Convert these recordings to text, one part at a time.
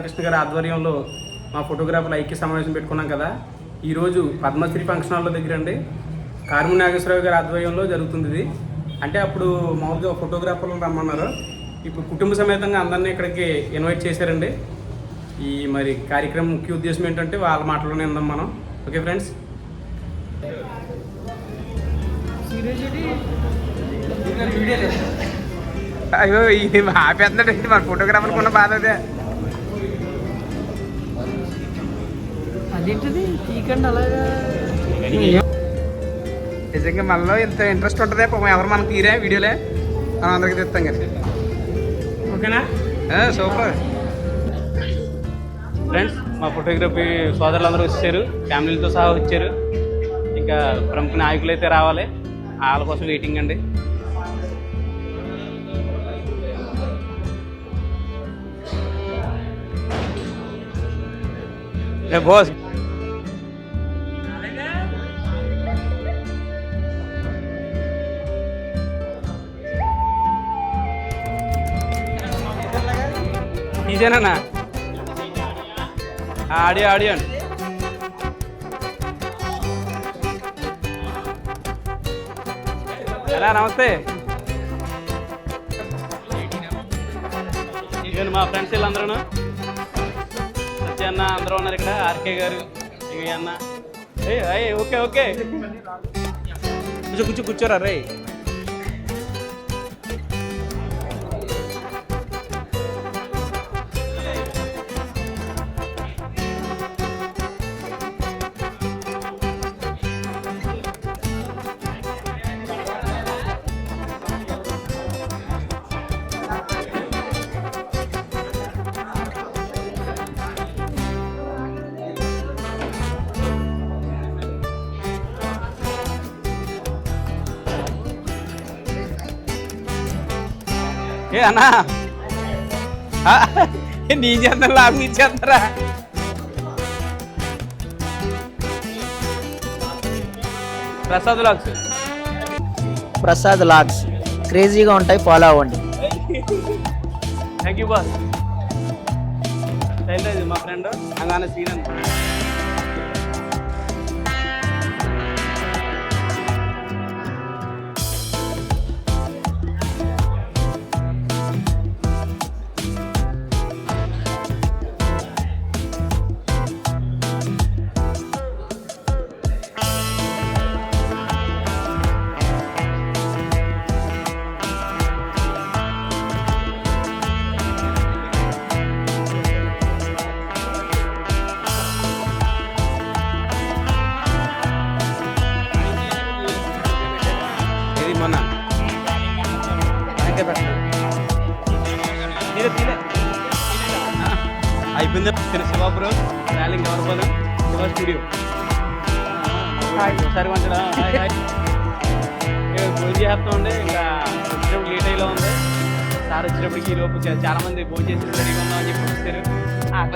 రాధాకృష్ణ గారి ఆధ్వర్యంలో మా ఫోటోగ్రాఫర్ల ఐక్య సమావేశం పెట్టుకున్నాం కదా. ఈరోజు పద్మశ్రీ ఫంక్షన్ హాల్లో దగ్గర అండి కార్ము నాగేశ్వరరావు గారి ఆధ్వర్యంలో జరుగుతుంది ఇది. అంటే అప్పుడు మామూలుగా ఫోటోగ్రాఫర్లను రమ్మన్నారు. ఇప్పుడు కుటుంబ సమేతంగా అందరినీ ఇక్కడికి ఇన్వైట్ చేశారండి. ఈ మరి కార్యక్రమం ముఖ్య ఉద్దేశం ఏంటంటే వాళ్ళ మాటలోనే ఉందాం మనం. Okay friends? అయ్యో ఇది ఆపేస్తున్నాడు మన ఫోటోగ్రాఫర్ ఉన్న బాధ అదే. అదేంటిది? తీకండి అలాగా. నిజంగా మనలో ఇంత ఇంట్రెస్ట్ ఉంటుంది ఎవరు మనకు తీరే వీడియోలే? మనం అందరికి తెస్తాం కదా. ఓకేనా? సూపర్. ఫ్రెండ్స్ మా ఫోటోగ్రఫీ సోదరులందరూ వచ్చారు. ఫ్యామిలీలతో సహా వచ్చారు. ఇంకా ప్రముఖ నాయకులు అయితే రావాలి. వాళ్ళ కోసం వెయిటింగ్ అండి. బాస్ ఇదేనా ఆడియో ఆడియో అండి ఎలా నమస్తే. ఇదిగోండి మా ఫ్రెండ్స్ వీళ్ళందరూ సత్య అన్న అందరూ ఉన్నారు ఇక్కడ. ఆర్కే గారు ఇవి అన్న. ఏ అయ్యే ఓకే ఓకే. కూర్చో కూర్చో కూర్చోరా రే ఏ అన్నా? నీ చేద్దాం లాభం నీ చేస్తారా ప్రసాద్ లాక్స్. ప్రసాద్ లాగ్స్ క్రేజీగా ఉంటాయి ఫాలో అవ్వండి. థ్యాంక్ యూ బాస్ శైలజ్ మా ఫ్రెండ్ అంగానే శ్రీనంత్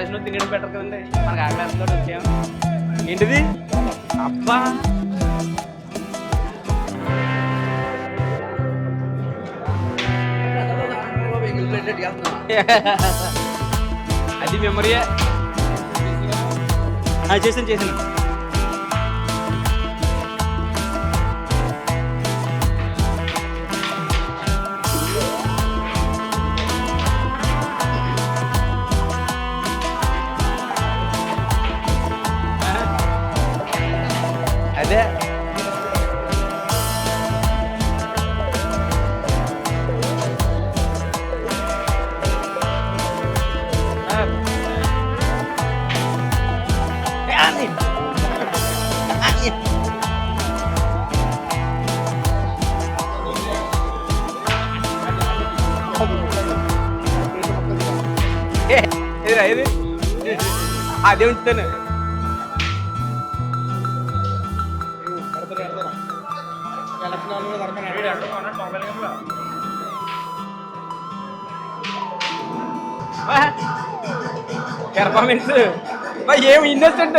ఆ క్లాస్లో తినడం బెటర్ కదండి. మనకి ఆ క్లాస్లో వచ్చాము ఏంటిది? అబ్బా! అది మెమరీయే చేసాను చేసాను. ఇది ఇది అదే ఉంచుతాను పెర్ఫార్మెన్స్ ఏం ఇన్నోసెంట్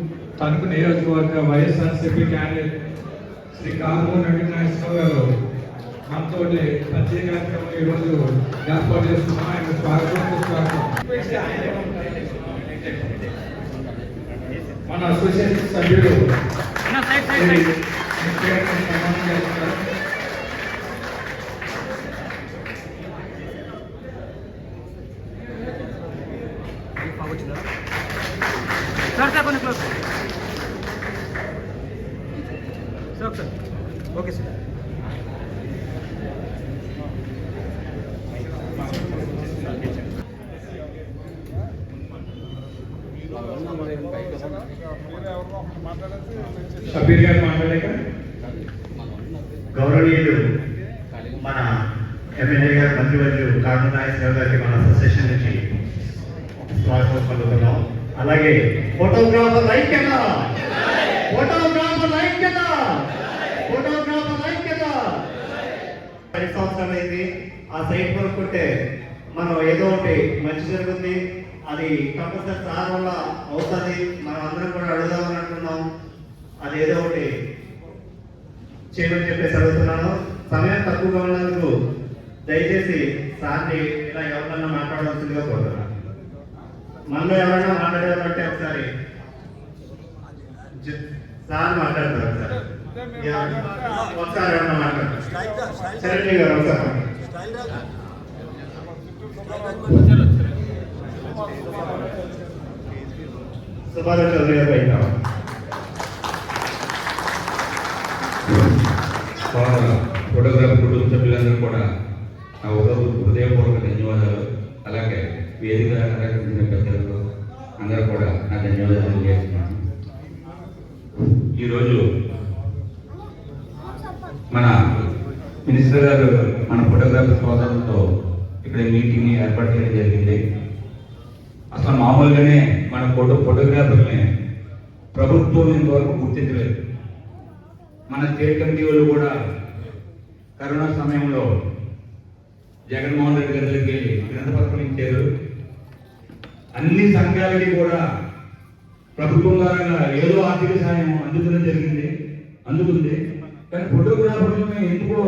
తణుకు నియోజకవర్గ వైఎస్ఆర్సీపీ క్యాండిడేట్ శ్రీ కారుమూరి వెంకటనాగేశ్వరరావు గారు మనతో ప్రత్యేక కార్యక్రమం ఈరోజు ఏర్పాటు చేస్తున్నాం. ఆయన స్వాగతం స్వాగతం మన అసోసియేషన్ సభ్యులు శ్రీ ఎన్టీఆర్ గారిని సన్మానం చేస్తున్నారు. సార్ సార్ కొన్ని close sir sir okay sir Shabbir garu మాట్లాడాక గౌరవనీయులు మన ఎమ్మెల్యే గారు మంత్రివర్యులు కారణం నాగేశ్వరరావు గారికి మన అసోసియేషన్ నుంచి స్వాగతం పలుకుతున్నాం అలాగే ఫోటోగ్రాఫర్ ఐక్యత ఫోటోగ్రాఫర్ ఐక్యత ఫోటోగ్రాఫర్ ఐక్యత పది సంవత్సరాలు అయింది. ఆ సైట్ కొనుక్కుంటే మనం ఏదో ఒకటి మంచి జరుగుతుంది అది కంపల్సరీ సార్ వల్ల అవుతుంది. మనం అందరం కూడా అడుగుదామని అనుకున్నాం. అది ఏదో ఒకటి చేయమని చెప్పేసి అడుగుతున్నాను. సమయం తక్కువగా ఉన్నందుకు దయచేసి సార్ని ఇలా ఎవరికన్నా మాట్లాడవలసిందిగా కోరుతున్నాను. మనలో ఎవరైనా మాట్లాడేవారంటే ఒకసారి సార్ మాట్లాడతారు ఒకసారి. ఒకసారి ఎవరన్నా గారు ఒకసారి. చౌదరి గారు బయట. ఫోటోగ్రాఫ్ కుటుంబ సభ్యులందరూ కూడా నా హృదయ హృదయపూర్వక ధన్యవాదాలు. అలాగే వేదిక అలంకరించిన పెద్దలకు అందరూ కూడా నా ధన్యవాదాలు తెలియజేస్తున్నాను. ఈరోజు మన మినిస్టర్ గారు మన ఫోటోగ్రాఫర్ సోదరులతో ఇక్కడ మీటింగ్ని ఏర్పాటు చేయడం జరిగింది. అసలు మామూలుగానే మన ఫోటో ఫోటోగ్రాఫర్ని ప్రభుత్వం ఇంతవరకు గుర్తించలేదు. మన స్టేట్ కమిటీ వాళ్ళు కూడా కరోనా సమయంలో జగన్మోహన్ రెడ్డి గారికి గ్రంథపత్రం ఇచ్చారు. అన్ని సంఘాలకి కూడా ప్రభుత్వం ద్వారా ఏదో ఆర్థిక సహాయం అందుకునే జరిగింది. అందుకుంది. కానీ ఫోటోగ్రాఫర్లను ఎందుకో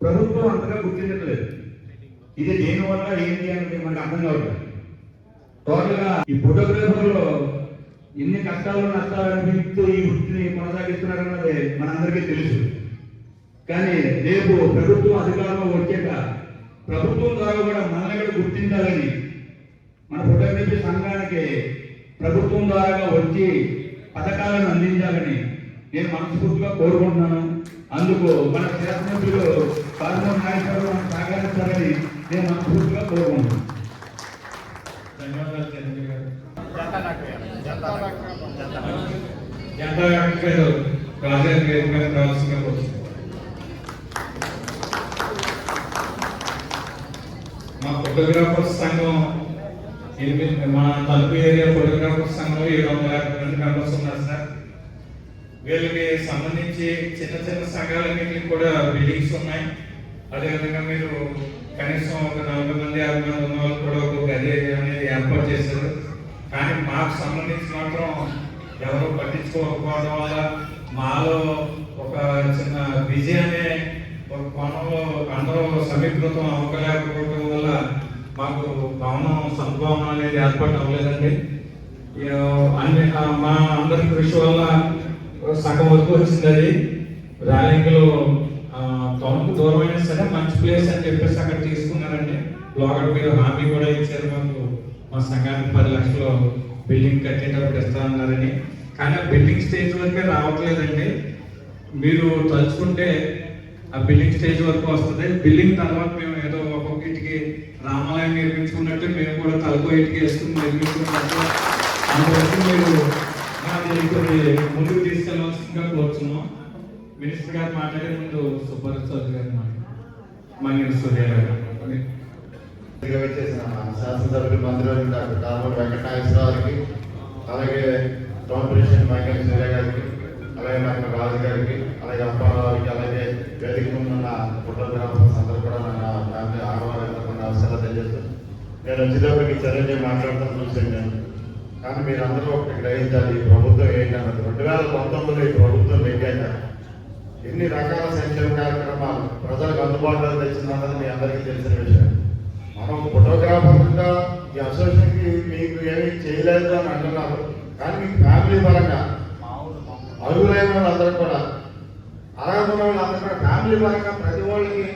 ప్రభుత్వం అంతగా గుర్తించట్లేదు. ఇది దేనివల్ల ఏంటి అనేది మనకు అర్థం కావట్లేదు. టోటల్గా ఈ ఫోటోగ్రాఫర్లో ఎన్ని కష్టాలు నష్టాలు అనిపిస్తూ ఈ వృత్తిని కొనసాగిస్తున్నారన్నది మనందరికీ తెలుసు. కానీ రేపు ప్రభుత్వం అధికారంలో వచ్చాక ప్రభుత్వం ద్వారా కూడా మనల్ని కూడా గుర్తించాలని మన ఫోటోగ్రఫీ సంఘానికి ప్రభుత్వం ద్వారా వచ్చి పథకాలను అందించాలని నేను మనస్ఫూర్తిగా కోరుకుంటున్నాను. అందుకు మన శాసనసభ్యులు కారుమూరి నాగేశ్వరరావు మనకు సహకరిస్తారని నేను మనస్ఫూర్తిగా కోరుకుంటున్నాను. ధన్యవాదాలు చరణి గారు. జనతా డాక్టర్ గారు రాజాని వేదిక మీద రావాల్సిందిగా కోరుతున్నాను మా ఫోటోగ్రాఫర్స్ సంఘం ఎనిమిది మా తలుపు ఏరియా ఫోటోగ్రాఫర్స్ సంఘంలో ఏడు వందల యాభై మంది మెంబర్స్ ఉన్నారు సార్. వీళ్ళకి సంబంధించి చిన్న చిన్న సంఘాలన్నింటికి కూడా బిల్డింగ్స్ ఉన్నాయి. అదేవిధంగా మీరు కనీసం ఒక నలభై మంది యాభై మంది ఉన్న వాళ్ళు కూడా ఒక గది అనేది ఏర్పాటు చేశారు. కానీ మాకు సంబంధించి మాత్రం ఎవరు పట్టించుకోకపోవడం వల్ల మాలో ఒక చిన్న బిజీ అనే ఒక కోణంలో అందరూ సమీకృతం అవ్వలేకపోవడం వల్ల మాకు భవనం సద్భవనం అనేది ఏర్పాటు అవ్వలేదండి. అన్ని మా అందరి కృషి వల్ల సగం వరకు వచ్చింది అది ర్యాలింగ్లో టౌన్కు అయినా సరే మంచి ప్లేస్ అని చెప్పేసి అక్కడ తీసుకున్నారండి. బ్లాగర్ మీరు హామీ కూడా ఇచ్చారు మాకు. మా సంఘానికి పది లక్షలు బిల్డింగ్ కట్టేటప్పుడు ఇస్తానన్నారని కానీ ఆ బిల్డింగ్ స్టేజ్ వరకే రావట్లేదండి. మీరు తలుచుకుంటే ఆ బిల్డింగ్ స్టేజ్ వరకు వస్తుంది. బిల్డింగ్ తర్వాత మేము ఏదో ఒక్కొక్క ఇంటికి రామాలయం నిర్మించుకున్నట్టు మేము కూడా తలకో ఇంటికి వేసుకుని నిర్మించుకున్నట్టు అందువరకు మీరు ముందుకు తీసుకెళ్ళవలసిందిగా కోరుతున్నాం మినిస్టర్ గారు మాట్లాడే ముందు సుబ్బారెడ్డి చౌదరి గారు మాట్లాడారు సూర్య గారు ఇదిగా శాసనసభ్యులు మంత్రి డాక్టర్ కామూరు వెంకటనాగేశ్వరరావు అలాగే టౌన్ ప్రెసిడెంట్ మైకల్ సూర్య గారికి అలాగే డాక్టర్ రాజు గారికి అలాగే అప్పారావు గారికి అలాగే వేదిక ముందు ఉన్న ఫోటోగ్రాఫర్స్ అందరూ కూడా నా ఫ్యామిలీ ఆడవాళ్ళందరూ కూడా నమస్కారాలు తెలియజేస్తాను నేను వచ్చేటప్పటికి చరణ్య మాట్లాడతాను చూసాను నేను కానీ మీరు అందరూ ఒకటి గ్రహించాలి ఈ ప్రభుత్వం ఏంటన్నది. రెండు వేల పంతొమ్మిదిలో ఈ ప్రభుత్వం పెట్టాక ఎన్ని రకాల సంక్షేమ కార్యక్రమాలు ప్రజలకు అందుబాటులో తెచ్చిందన్నది మీ అందరికీ తెలిసిన విషయం. మనం ఫోటోగ్రాఫర్గా ఈ అసోసియేషన్కి మీకు ఏమీ చేయలేదు అని అంటున్నారు. కానీ మీ ఫ్యామిలీ పరంగా అర్హులైన వాళ్ళందరూ కూడా అర్హత వాళ్ళందరూ కూడా ఫ్యామిలీ పరంగా ప్రతి వాళ్ళకి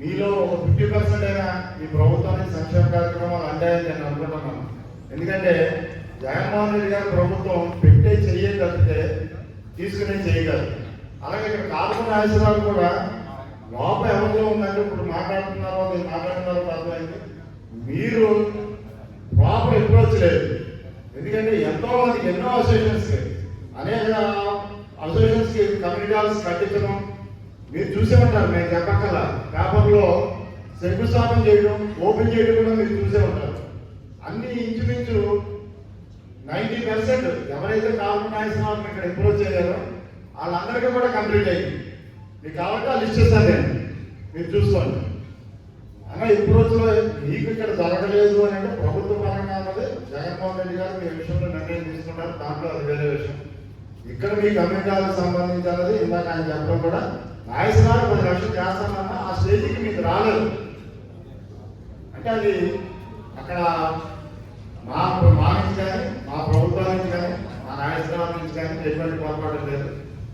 మీలో ఒక ఫిఫ్టీ పర్సెంట్ అయినా ఈ ప్రభుత్వానికి సంక్షేమ కార్యక్రమాలు అంటాయని నేను అనుకుంటున్నాను. ఎందుకంటే జగన్మోహన్ రెడ్డి గారి ప్రభుత్వం పెట్టే చెయ్యగలిగితే తీసుకునే చేయగలరు అలాగే ఇక్కడ కార్బన్ నాగేశ్వరరావు కూడా లోపల ఎవరిలో ఉందంటే ఇప్పుడు మాట్లాడుతున్నారో మీరు మాట్లాడుతున్నారో అర్థమైంది. మీరు ప్రాపర్ అప్రోచ్ లేదు ఎందుకంటే ఎంతో మందికి ఎన్నో అసోసియేషన్స్ అనేక అసోసియేషన్స్కి కమ్యూనిటీ హాల్స్ కట్టించడం. మీరు చూసే ఉంటారు మేము చెప్పక్కల పేపర్లో శంకుస్థాపన చేయడం ఓపెన్ చేయడం కూడా మీరు చూసే ఉంటారు అన్ని ఇంచుమించు పర్సెంట్ ఎవరైతే కావాలన్న నాయసిన వాళ్ళని ఇక్కడ ఇంప్రూవ్ అయ్యారో వాళ్ళందరికీ కూడా కంప్లీట్ అయ్యింది. మీకు కావాలంటే లిస్ట్ ఇస్తాను నేను. మీరు చూసుకోండి. అన్న అప్రోచ్లో మీకు ఇక్కడ జరగలేదు అని అంటే ప్రభుత్వ పరంగా అన్నది జగన్మోహన్ రెడ్డి గారు మీ విషయంలో నిర్ణయం తీసుకున్నారు. దాంట్లో అది వేరే విషయం. ఇక్కడ మీ కమ్యూనిటీలకు సంబంధించి అన్నది ఇందాక ఆయన చెప్పడం కూడా నాయసరాలు పది లక్షలు చేస్తామన్నా ఆ స్టేజ్కి మీకు రాలేదు. అంటే అది అక్కడ మా మా నుంచి కానీ మా ప్రభుత్వం నుంచి కానీ మా నాయకురాల నుంచి కానీ ఎటువంటి పొరపాటు లేదు.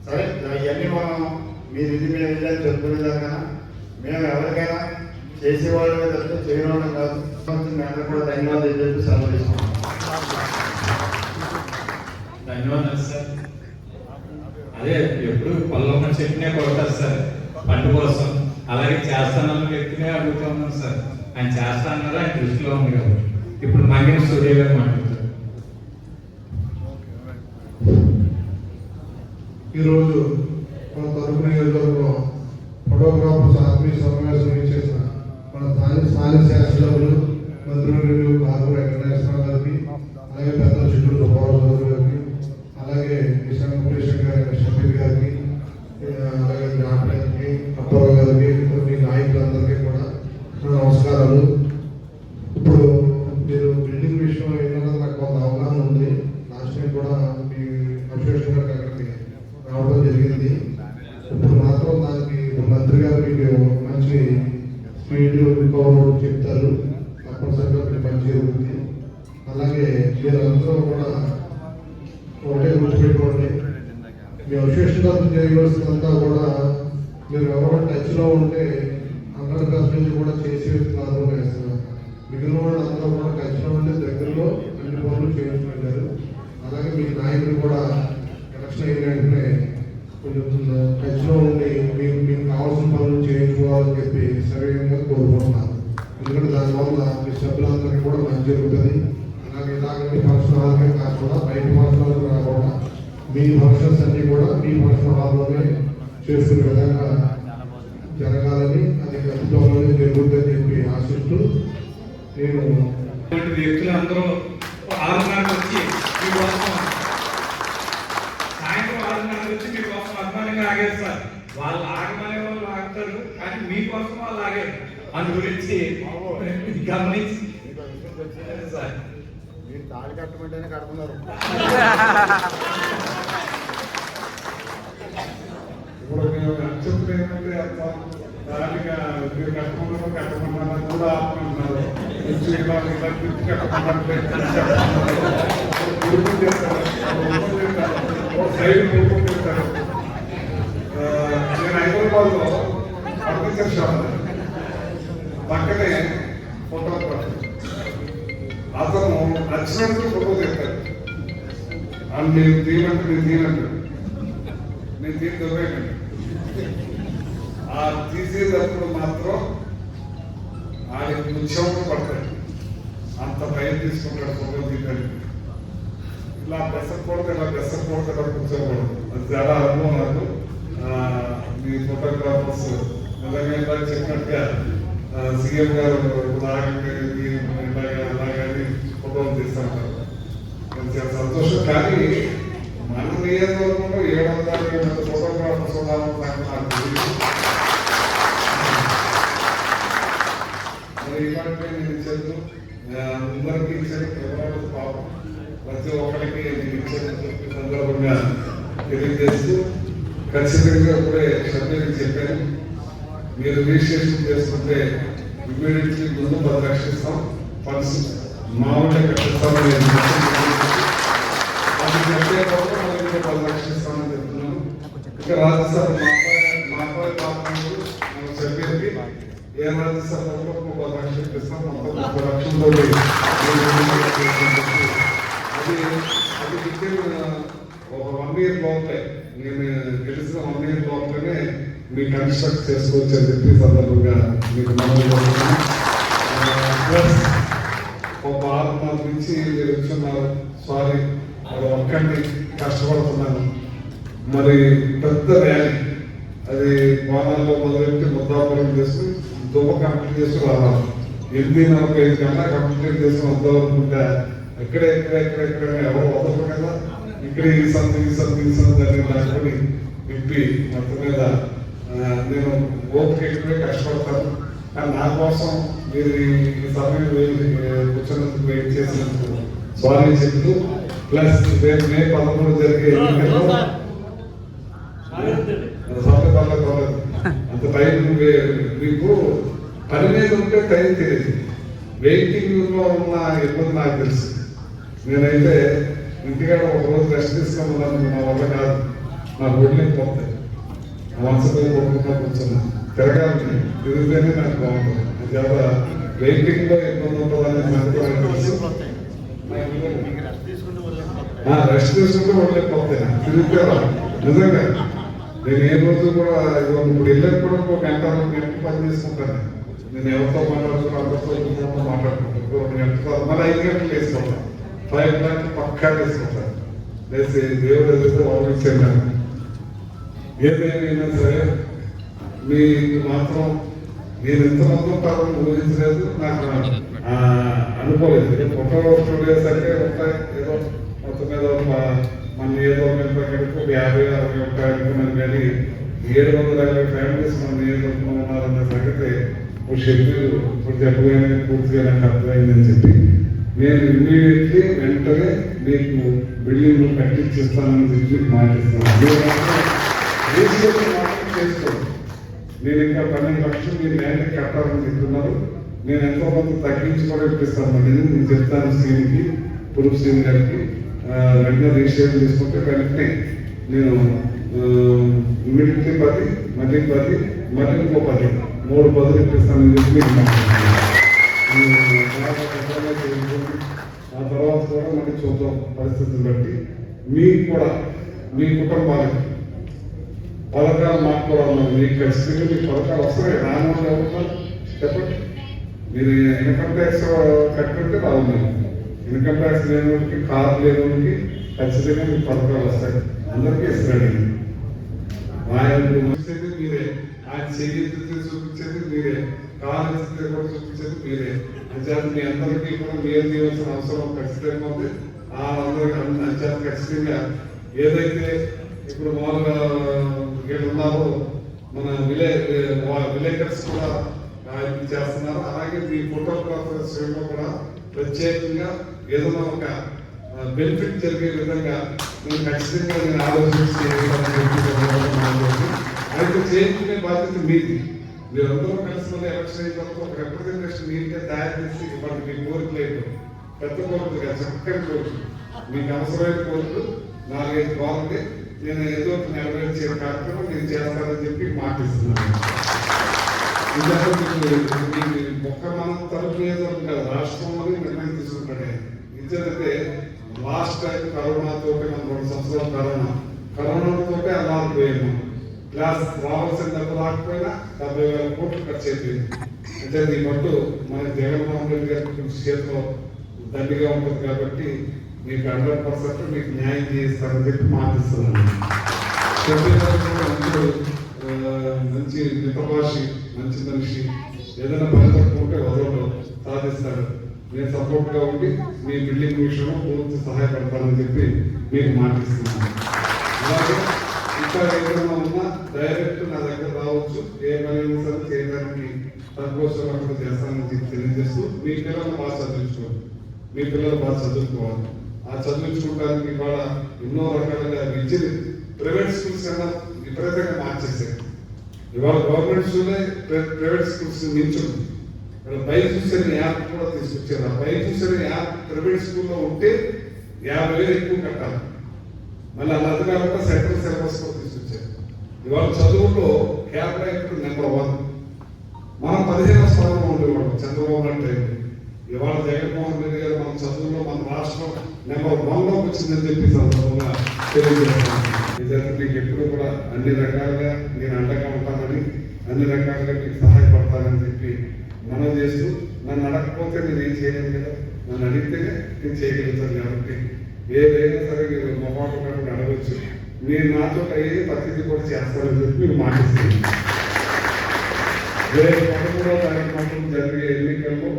సరే ఇవన్నీ మనం మీరు ఇది మేము ఇది అని మేము ఎవరికైనా చేసేవాళ్ళమే తప్పితే చేయని కాదు. అందరూ కూడా ధన్యవాదాలు చెప్పి సెలవు తీసుకున్నాం ధన్యవాదాలు సార్. అదే ఎప్పుడు పొలంలో చెట్టునే కొడతారు సార్. పంట కోసం. అలాగే చేస్తానన్న వ్యక్తినే అడుగుతూ సార్. ఆయన చేస్తానన్నారు ఆయన దృష్టిలో ఉంది కాబట్టి. ఇప్పుడు మంగిన సూర్య గారు మాట్లాడతారు. ఈరోజు మన తరపు నియోజకవర్గంలో ఫోటోగ్రాఫర్స్ ఆత్మీయ సమావేశం చేసిన మన స్థానిక స్థానిక శాసనసభ్యులు మంత్రులు కారు వెంకటేశ్వర గారికి అలాగే పెద్దల చుట్టూ అన్ని చేయించుకుంటారు అలాగే మీ నాయకులు కూడా ఎలక్షన్ అయిన వెంటనే కొంచెం టచ్లో ఉండి మీకు మీకు కావాల్సిన పనులు చేయించుకోవాలని చెప్పి సవ్యంగా కోరుకుంటున్నాను. ఎందుకంటే దానివల్ల మీ సభ్యులందరికీ కూడా మంచి జరుగుతుంది. అలాగే ఇలాగ ఫంక్షన్ కాకుండా బయట ఫంక్షన్ రాకుండా మీ ఫంక్షన్స్ అన్ని కూడా మీ ఫంక్షన్ హాల్లోనే చేస్తున్న విధంగా జరగాలని అది గతంలోనే జరుగుతుందని చెప్పి ఆశిస్తూ నేను ఇటువంటి వ్యక్తులు అందరూ ఆరున్నరకు వచ్చి మీకోసం సాయంత్రం ఆరున్నరకు వచ్చి మీకోసం అభిమానంగా ఆగారు సార్. వాళ్ళు ఆగమనే వాళ్ళు ఆగుతారు కానీ మీకోసం వాళ్ళు ఆగారు. అందు గురించి గమనించి సార్. మీరు తాళి కట్టమంటేనే కడుతున్నారు. ఇప్పుడు మేము చెప్తే ఏంటంటే దానిగా మీరు కట్టుకుంటారు కట్టుకుంటారు కూడా ఆపుకుంటున్నారు. నేను హైదరాబాద్లో ఫర్నిచర్ షాప్ పక్కనే ఫోటోగ్రాఫర్ అతను నచ్చినట్టు ఫోటో తీస్తాడు అని నేను నేను తీయనంటాడు నేను ఆ తీసేటప్పుడు మాత్రం నిమిషం పడతాడు. అంత భయం తీసుకుంటాడు ఫోటో తీయడానికి. ఇలా బెసకూడదు ఇలా బెసకూడదు ఇలా కూర్చోకూడదు. అది చాలా అనుభవం నాకు. మీ ఫోటోగ్రాఫర్స్ నిజంగా ఇందాక చెప్పినట్టుగా సీఎం గారు అలాగే ఇలాగే అలాగే ఫోటోలు తీస్తాను అది చాలా సంతోషం. కానీ మన నియోజకవర్గంలో ఏడు వందల మంది ఫోటోగ్రాఫర్స్ ఉన్నారని నాకు నాకు తెలియదు. మరి ఇలాంటి నేను ఇచ్చాను ఆ, అందరికీ ఇచ్చాను ఎవరు పాపం ప్రతి ఒక్కరికి నేను సందర్భంగా తెలియజేస్తూ ఖచ్చితంగా ఇప్పుడే సభ్యులకు చెప్పాను. మీరు రిజిస్ట్రేషన్ చేసుకుంటే ఇమీడియట్లీ ముందు పది లక్షలు ఇస్తాం ఫండ్స్ మామూలుగా కట్టిస్తామని అది కట్టేటప్పుడు మనం ఇంకా పది లక్షలు ఇస్తామని చెప్తున్నాను. ఇంకా రాజస్థాన్ మా అబ్బాయి మా అబ్బాయి పాపం ఏ రాజస్థాన్ లోపల ఒక లక్షలు ఇస్తాం మొత్తం ముప్పై లక్షలతో అది అది వితిన్ ఒక వన్ ఇయర్ లోపలే నేను తెలిసిన వన్ ఇయర్ లోపలనే మీ కన్స్ట్రక్ట్ చేసుకోవచ్చు అని చెప్పి ఈ సందర్భంగా మీకు ప్లస్ ఒక ఆరు నెలల నుంచి మీరు వచ్చున్నారు సారీ మరి ఒక్కడిని కష్టపడుతున్నాను మరి పెద్ద ర్యాలీ అది వాహనాల్లో మొదలెట్టి ముద్దాపురం చేసి దుమ్మ కంప్లీట్ చేసి రావాలి ఎనిమిది నలభై ఐదు గంటల కంప్లీట్ చేసి వద్దాం అనుకుంటే ఎక్కడ ఎక్కడ ఎక్కడ ఎక్కడ ఎవరు వదలరు కదా ఇక్కడ ఈ సంత ఈ సంత ఈ సంత అని దాచుకొని విప్పి మొత్తం మీద నేను ఓపిక ఎక్కువే కష్టపడతాను. కానీ నా కోసం మీరు ఈ- సమయం కూర్చున్నందుకు వెయిట్ చేసినందుకు సారీ చెప్తూ ప్లస్ రేపు మే పదమూడు జరిగే ఎన్నికల్లో సారీ పర్లేదు. అంత టైం మీకు పని మీద ఉంటే టైం తెలియదు వెయిటింగ్లో ఉన్న ఇబ్బంది నాకు తెలుసు. నేనైతే ఇంటికాడ ఒక రోజు రెస్ట్ తీసుకోమన్నాను నా వల్ల కాదు. నా ఒడిలోకి పోతాయి. మనసులో కొట్టుకుంటా కూర్చున్నా. తిరగాలి. తిరిగితేనే నాకు బాగుంటుంది. చేత వెయిటింగ్లో ఇబ్బంది ఉంటుందని నాకు తెలుసు. రెస్ట్ తీసుకుంటే ఉండలేకపోతాయి తిరిగితే రా. నిజంగా. నేను ఏ రోజు కూడా ఇప్పుడు వెళ్ళేది కూడా ఒక గంట రెండు గంటలు పని చేసుకుంటాను. నేను ఎవరితో మాట్లాడుతున్నా అందరితో మాట్లాడుకుంటాను. ఇంకో రెండు గంటలు మళ్ళీ ఐదు గంటలు వేసుకుంటాను ఫైవ్ గంటలు పక్కా వేసుకుంటాను లేచి దేవుడు ఏదైతే పంపించాను నాకు. ఏదేమైనా సరే మీకు మాత్రం నేను ఎంతమంది ఉంటారో ఊహించలేదు. నాకు ఆ, అనుకోలేదు ఇక ఫోటో స్టూడియోస్ అంటే ఉంటాయి. ఏదో మొత్తం మీద ఒక మన నియోజకవర్గం కనుక ఒక యాభై అరవై ఉంటాయి అనుకున్నాను కానీ ఏడు వందల యాభై ఫ్యామిలీస్ మన నియోజకవర్గంలో ఉన్నారన్న సంగతి ఒక షెడ్యూల్ ఇప్పుడు చెప్పగానే పూర్తిగా నాకు అర్థమైందని చెప్పి నేను ఇమ్మీడియట్లీ వెంటనే మీకు బిల్డింగ్ కట్టించిస్తానని చెప్పి మాటిస్తున్నాను చేసుకోండి. నేను ఇంకా పన్నెండు లక్షలు మీ ల్యాండ్ కట్టాలని చెప్తున్నారు. నేను ఎంతో కొంత తగ్గించి కూడా ఇప్పిస్తాను. మరి నేను చెప్తాను శ్రీనికి పురుపు శ్రీని గారికి. వెంటనే రిజిస్ట్రేషన్ చేసుకుంటే వెంటనే నేను మిడిల్ పది మధ్య పది మధ్య ఇంకో పది మూడు పదులు ఇప్పిస్తానని చెప్పి ఆ తర్వాత కూడా మళ్ళీ చూద్దాం పరిస్థితిని బట్టి. మీకు కూడా మీ కుటుంబానికి పథకాలు మాకు కూడా ఉన్నాయి. మీకు ఖచ్చితంగా మీకు పథకాలు వస్తాయి రాని చెప్పండి. మీరు ఇన్కమ్ ట్యాక్స్ కట్టుకుంటే బాగుంది ఇన్కమ్ ట్యాక్స్ లేని వాళ్ళకి కార్ లేని వాళ్ళకి ఖచ్చితంగా మీకు పథకాలు వస్తాయి. అందరికీ ఇస్తాడు ఆయన చూపించేది మీరే. ఆయన చేతి చూపించేది మీరే. కాలు ఇస్తే కూడా చూపించేది మీరే. అంచేత మీ అందరికీ కూడా మీరు తీయాల్సిన అవసరం ఖచ్చితంగా ఉంది. ఆ అందరికీ అంచేత ఖచ్చితంగా ఏదైతే ఇప్పుడు మామూలుగా వీళ్ళు ఉన్నారో మన విలే విలేకర్స్ కూడా ఇది చేస్తున్నారు. అలాగే మీ ఫోటోగ్రాఫర్స్ కూడా ప్రత్యేకంగా ఏదైనా ఒక బెనిఫిట్ జరిగే విధంగా నేను ఖచ్చితంగా నేను ఆలోచించి అయితే చేయించుకునే బాధ్యత మీది. మీరందరూ కలిసి మళ్ళీ ఎలక్షన్ అయిన తర్వాత ఒక రిప్రజెంటేషన్ నీట్గా తయారు చేసి ఇవ్వండి మీ కోరికలు అయితే పెద్ద కోరికలు కాదు చక్కని కోరికలు. మీకు అవసరమైన కోరికలు నాలుగైదు బాగుంది. నేను ఏదో ఒకటి నెరవేర్చే కార్యక్రమం నేను చేస్తానని చెప్పి మాటిస్తున్నాను. ఇందాక ఒక్క మనం తరపు ఏదో కాదు రాష్ట్రంలోనే నిర్ణయం తీసుకుంటాడే ఇద్దరైతే లాస్ట్ టైం కరోనాతో మనం రెండు సంవత్సరాలు కరోనా. కరోనాతో అలా పోయాము. క్లాస్ రావాల్సిన డబ్బు రాకపోయినా డెబ్బై వేల కోట్లు ఖర్చు అయిపోయింది. అంటే దీని మట్టు మన జగన్మోహన్ రెడ్డి గారి చేతిలో దండిగా ఉంటుంది కాబట్టి మీకు హండ్రెడ్ పర్సెంట్ మీకు న్యాయం చేస్తారని చెప్పి మాటిస్తున్నాను. మంచి మంచి మితభాషి మంచి మనిషి. ఏదైనా పని పట్టుకుంటే వదలడం సాధిస్తాడు నేను సపోర్ట్గా ఉండి మీ బిల్డింగ్ విషయంలో పూర్తి సహాయపడతానని చెప్పి మీకు మాటిస్తున్నాను. అలాగే ఇంకా ఏదైనా ఉన్నా డైరెక్ట్ నా దగ్గర రావచ్చు. ఏ పని సరే చేయడానికి సంకోచం చేస్తానని చెప్పి తెలియజేస్తూ మీ పిల్లలు బాగా చదివించుకోండి మీ పిల్లలు బాగా చదువుకోవాలి. ఆ చదివించుకోవడానికి కూడా ఎన్నో రకాలుగా విద్యని ప్రైవేట్ స్కూల్స్ కన్నా విపరీతంగా మార్చేసాయి ఇవాళ గవర్నమెంట్ స్కూలే ప్రైవేట్ స్కూల్స్ నిల్చుంది ఇక్కడ బైజూస్ యాప్ కూడా తీసుకొచ్చారు. ఆ బైజూస్ యాప్ ప్రైవేట్ స్కూల్లో ఉంటే యాభై వేలు ఎక్కువ కట్టాలి. మళ్ళీ అలా అది కాకుండా సెంట్రల్ సిలబస్ కూడా తీసుకొచ్చారు. ఇవాళ చదువులో కేరళ ఇప్పుడు నెంబర్ వన్. మనం పదిహేను స్థానంలో ఉండేవాళ్ళం చంద్రబాబు నాయుడు టైంలో ఇవాళ జగన్మోహన్ రెడ్డి గారు మన చదువులో మన రాష్ట్రం నెంబర్ వన్ వచ్చిందని చెప్పి సందర్భంగా తెలియజేస్తాను నిజంగా మీకు ఎప్పుడు కూడా అన్ని రకాలుగా నేను అండగా ఉంటానని అన్ని రకాలుగా మీకు సహాయపడతానని చెప్పి చేస్తూ నన్ను అడగకపోతే నేను ఏం చేయలేను కదా? నన్ను అడిగితేనే నేను చేయగలుగుతాను కాబట్టి ఏదైనా సరే మీరు మొహాటం కాకుండా అడగచ్చు మీరు నాతో అయ్యేది ప్రతిదీ కూడా చేస్తానని చెప్పి మీరు మాటిస్తుంది రేపు పదమూడవ తారీఖు మాత్రం జరిగే ఎన్నికల్లో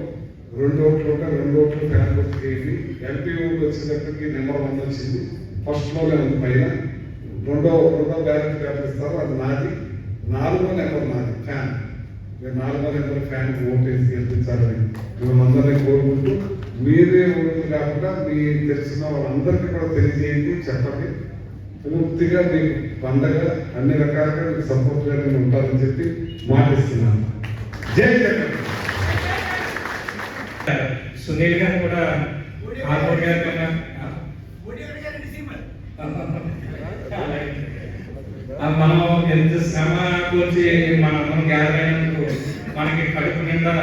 రెండు ఓట్లు రెండు ఓట్లు ఫ్యాన్ గుర్తుకి వేయండి ఎంపీ వచ్చేటప్పటికి నెంబర్ వన్ వచ్చింది. ఫస్ట్లోనే ఉంది పైన. రెండో రెండో బ్యాలెట్ పేపర్ ఇస్తారు అది నాది. నాలుగో నెంబర్ నాది. ఫ్యాన్. నాలుగు నెంబర్ ఫ్యాన్ ఓట్ వేసి గెలిపించాలని మిమ్మల్ని కోరుకుంటూ మీరే ఊరు కాకుండా మీ తెలిసిన వాళ్ళందరికీ కూడా తెలియజేయండి చెప్పండి. పూర్తిగా మీ పండగ అన్ని రకాలుగా మీకు సపోర్ట్గా నేను ఉంటానని చెప్పి మాటిస్తున్నాను. జై జగన్ సునీల్ గారు కూడా హార్మోన్ గారి కన్నా ఆ, మనం ఎంత శ్రమ గురించి మనం గ్యాదర్ అయినందుకు మనకి కడుపు నిండా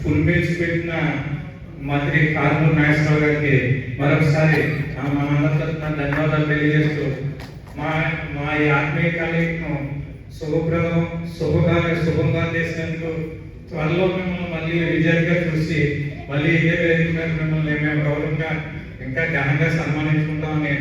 ఫుల్ మీల్స్ పెట్టిన మంత్రి కారుమూరి నాగేశ్వరరావు గారికి మరొకసారి ఆ, మనందరి ధన్యవాదాలు తెలియజేస్తూ మా మా ఈ ఆత్మీయ కార్యక్రమం శుభప్రదం శుభగా శుభంగా చేసినందుకు త్వరలో మిమ్మల్ని మళ్ళీ విజయంగా చూసి మళ్ళీ ఇదే వేదిక మీద మిమ్మల్ని మేము గౌరవంగా ఇంకా ఘనంగా సన్మానించుకుంటామని